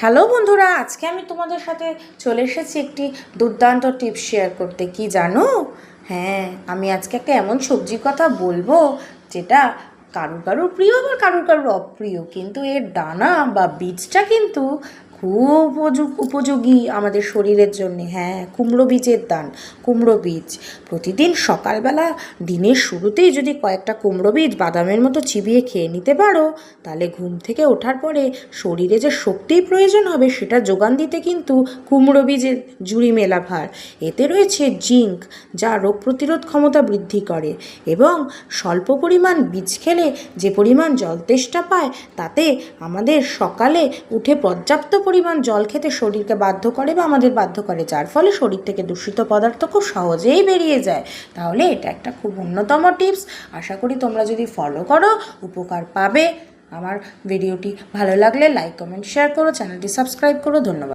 Hello বন্ধুরা, আজকে আমি তোমাদের সাথে চলে এসেছি একটি দুর্দান্ত টিপস শেয়ার করতে, কি জানো? হ্যাঁ আমি আজকে একটা এমন সবজির কথা বলব যেটা কারুর কারুর প্রিয় আবার কারুর কারুর অপ্রিয়, কিন্তু এর দানা বা বীজটা কিন্তু খুব উপযোগ আমাদের শরীরের জন্য। হ্যাঁ কুমড়ো বীজের দান, কুমড়ো বীজ। প্রতিদিন সকালবেলা দিনের শুরুতেই যদি কয়েকটা কুমড়ো বীজ বাদামের মতো চিবিয়ে খেয়ে নিতে পারো, তাহলে ঘুম থেকে ওঠার পরে শরীরে যে শক্তির প্রয়োজন হবে সেটা যোগান দিতে কিন্তু কুমড়ো বীজের জুড়ি মেলা ভার। এতে রয়েছে জিঙ্ক, যা রোগ প্রতিরোধ ক্ষমতা বৃদ্ধি করে এবং স্বল্প পরিমাণ বীজ খেলে যে পরিমাণ জল তেষ্টা পায়, তাতে আমাদের সকালে উঠে পর্যাপ্ত পরিমাণ জল খেতে শরীরকে বাধ্য করে বা আমাদের বাধ্য করে, যার ফলে শরীর থেকে দূষিত পদার্থ খুব সহজেই বেরিয়ে যায়। তাহলে এটা একটা খুব অন্যতম টিপস। আশা করি তোমরা যদি ফলো করো, উপকার পাবে। আমার ভিডিওটি ভালো লাগলে লাইক কমেন্ট শেয়ার করো চ্যানেলটি সাবস্ক্রাইব করো। ধন্যবাদ।